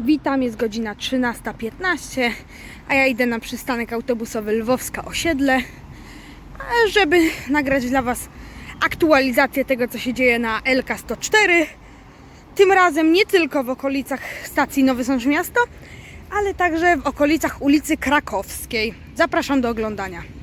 Witam, jest godzina 13.15, a ja idę na przystanek autobusowy Lwowska Osiedle, żeby nagrać dla Was aktualizację tego, co się dzieje na LK104. Tym razem nie tylko w okolicach stacji Nowy Sącz Miasto, ale także w okolicach ulicy Krakowskiej. Zapraszam do oglądania.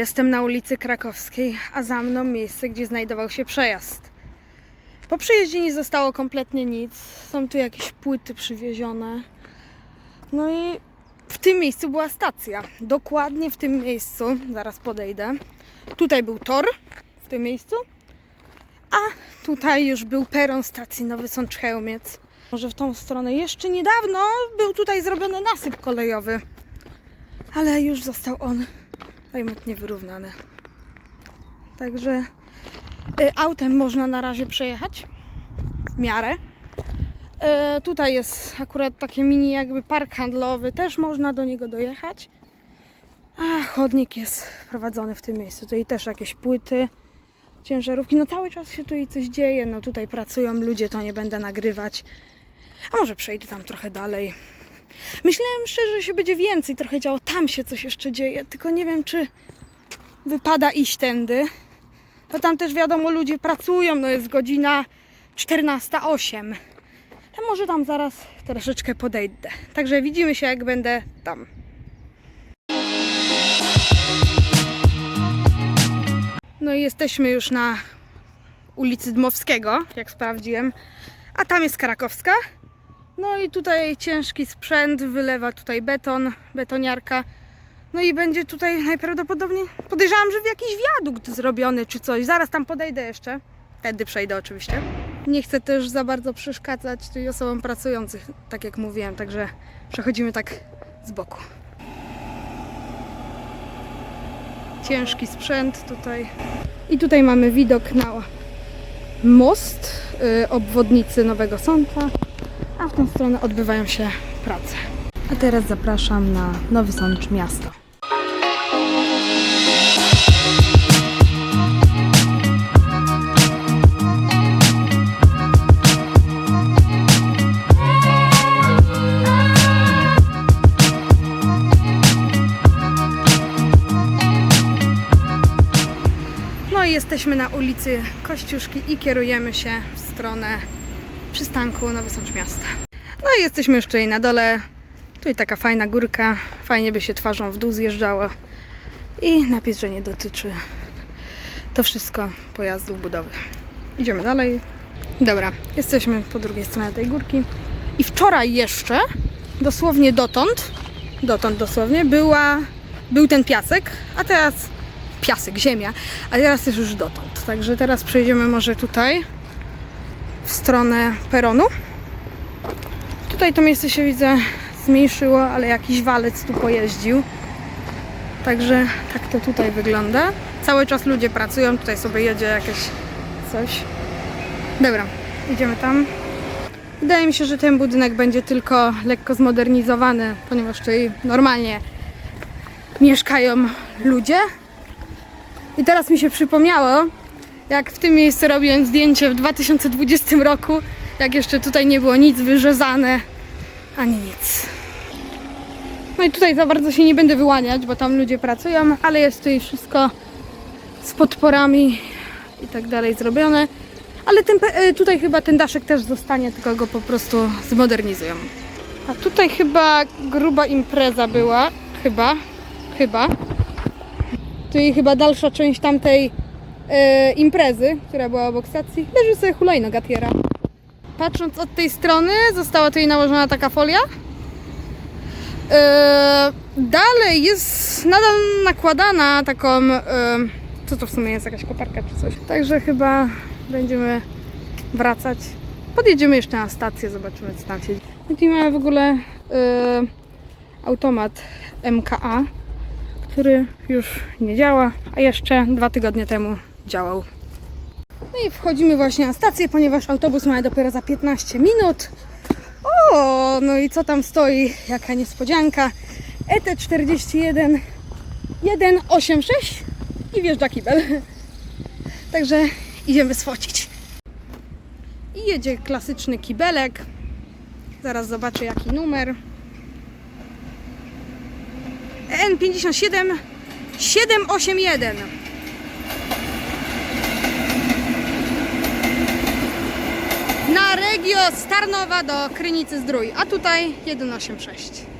Jestem na ulicy Krakowskiej, a za mną miejsce, gdzie znajdował się przejazd. Po przyjeździe nie zostało kompletnie nic. Są tu jakieś płyty przywiezione. No i w tym miejscu była stacja. Dokładnie w tym miejscu, zaraz podejdę. Tutaj był tor w tym miejscu, a tutaj już był peron stacji Nowy Sącz Chełmiec. Może w tą stronę jeszcze niedawno był tutaj zrobiony nasyp kolejowy, ale już został on najmocniej wyrównane. Także y, autem można na razie przejechać w miarę. Y, tutaj jest akurat taki mini jakby park handlowy, też można do niego dojechać. A chodnik jest prowadzony w tym miejscu. Tutaj też jakieś płyty, ciężarówki. No cały czas się tutaj coś dzieje. No tutaj pracują ludzie, to nie będę nagrywać. A może przejdę tam trochę dalej. Myślałem szczerze, że się będzie więcej trochę działo. Tam się coś jeszcze dzieje, tylko nie wiem, czy wypada iść tędy. Bo tam też wiadomo, ludzie pracują, no jest godzina 14.08. A może tam zaraz troszeczkę podejdę. Także widzimy się, jak będę tam. No i jesteśmy już na ulicy Dmowskiego, jak sprawdziłem. A tam jest Krakowska. No i tutaj ciężki sprzęt, wylewa tutaj beton, betoniarka. No i będzie tutaj najprawdopodobniej, podejrzewam, że w jakiś wiadukt zrobiony czy coś. Zaraz tam podejdę jeszcze. Tędy przejdę oczywiście. Nie chcę też za bardzo przeszkadzać tutaj osobom pracujących, tak jak mówiłem, także przechodzimy tak z boku. Ciężki sprzęt tutaj. I tutaj mamy widok na most y, obwodnicy Nowego Sącza a w tą stronę odbywają się prace. A teraz zapraszam na Nowy Sącz Miasto. No jesteśmy na ulicy Kościuszki i kierujemy się w stronę przystanku Nowy Sącz Miasta. No i jesteśmy już tutaj na dole. Tutaj taka fajna górka. Fajnie by się twarzą w dół zjeżdżało. I napis, że nie dotyczy to wszystko pojazdów budowy. Idziemy dalej. Dobra, jesteśmy po drugiej stronie tej górki. I wczoraj jeszcze, dosłownie dotąd, dotąd dosłownie, była, był ten piasek, a teraz piasek, ziemia, a teraz jest już dotąd. Także teraz przejdziemy może tutaj w stronę peronu. Tutaj to miejsce się widzę zmniejszyło, ale jakiś walec tu pojeździł. Także tak to tutaj wygląda. Cały czas ludzie pracują, tutaj sobie jedzie jakieś coś. Dobra, idziemy tam. Wydaje mi się, że ten budynek będzie tylko lekko zmodernizowany, ponieważ tutaj normalnie mieszkają ludzie. I teraz mi się przypomniało, jak w tym miejscu robiłem zdjęcie w 2020 roku, jak jeszcze tutaj nie było nic wyrzezane, ani nic. No i tutaj za bardzo się nie będę wyłaniać, bo tam ludzie pracują, ale jest tutaj wszystko z podporami i tak dalej zrobione. Ale ten, e, tutaj chyba ten daszek też zostanie, tylko go po prostu zmodernizują. A tutaj chyba gruba impreza była. Chyba. Chyba. Czyli chyba dalsza część tamtej e, imprezy, która była obok stacji. Leży sobie hulajnoga Tiera. Patrząc od tej strony, została tutaj nałożona taka folia. E, dalej jest nadal nakładana taką. E, co to w sumie jest? Jakaś koparka czy coś. Także chyba będziemy wracać. Podjedziemy jeszcze na stację, zobaczymy co tam się dzieje. Tutaj mamy w ogóle e, automat MKA, który już nie działa, a jeszcze dwa tygodnie temu działał. No i wchodzimy właśnie na stację, ponieważ autobus ma dopiero za 15 minut. O, no i co tam stoi? Jaka niespodzianka. E ET41 186 i wjeżdża kibel. Także idziemy sfocić. I jedzie klasyczny kibelek. Zaraz zobaczę jaki numer. E N57 781. Na Regio z Tarnowa do Krynicy Zdrój, a tutaj 186.